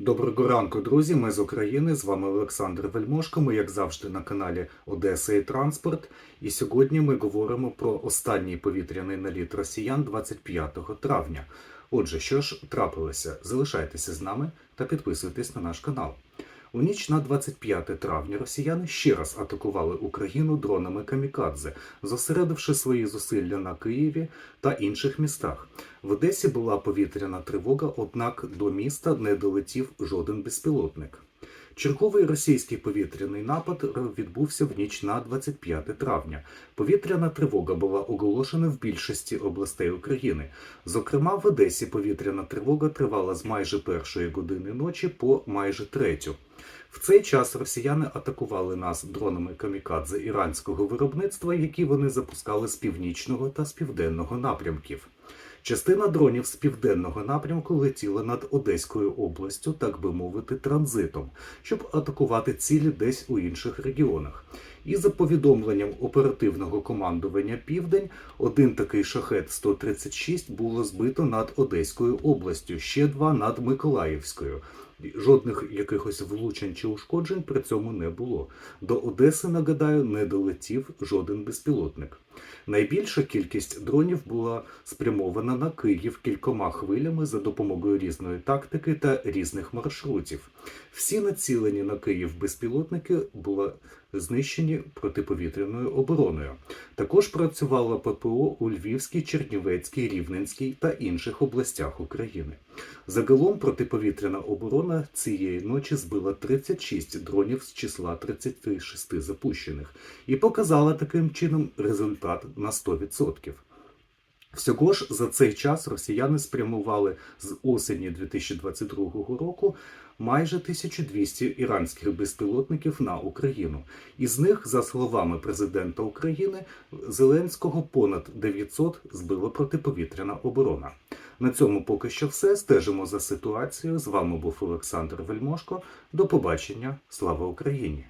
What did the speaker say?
Доброго ранку, друзі. Ми з України. З вами Олександр Вельмошко. Ми, як завжди, на каналі Одеса і Транспорт. І сьогодні ми говоримо про останній повітряний наліт росіян 25 травня. Отже, що ж трапилося? Залишайтеся з нами та підписуйтесь на наш канал. У ніч на 25 травня росіяни ще раз атакували Україну дронами камікадзе, зосередивши свої зусилля на Києві та інших містах. В Одесі була повітряна тривога, однак до міста не долетів жоден безпілотник. Черговий російський повітряний напад відбувся в ніч на 25 травня. Повітряна тривога була оголошена в більшості областей України. Зокрема, в Одесі повітряна тривога тривала з майже першої години ночі по майже третю. В цей час росіяни атакували нас дронами камікадзе іранського виробництва, які вони запускали з північного та з південного напрямків. Частина дронів з південного напрямку летіла над Одеською областю, так би мовити, транзитом, щоб атакувати цілі десь у інших регіонах. І за повідомленням оперативного командування Південь, один такий шахет 136 було збито над Одеською областю, ще два над Миколаївською. Жодних якихось влучень чи ушкоджень при цьому не було. До Одеси, нагадаю, не долетів жоден безпілотник. Найбільша кількість дронів була спрямована на Київ кількома хвилями за допомогою різної тактики та різних маршрутів. Всі націлені на Київ безпілотники були знищені протиповітряною обороною. Також працювала ППО у Львівській, Чернівецькій, Рівненській та інших областях України. Загалом протиповітряна оборона цієї ночі збила 36 дронів з числа 36 запущених і показала таким чином результат на 100%. Всього ж за цей час росіяни спрямували з осені 2022 року майже 1200 іранських безпілотників на Україну. Із них, за словами президента України Зеленського, понад 900 збила протиповітряна оборона. На цьому поки що все. Стежимо за ситуацією. З вами був Олександр Вельмошко. До побачення. Слава Україні!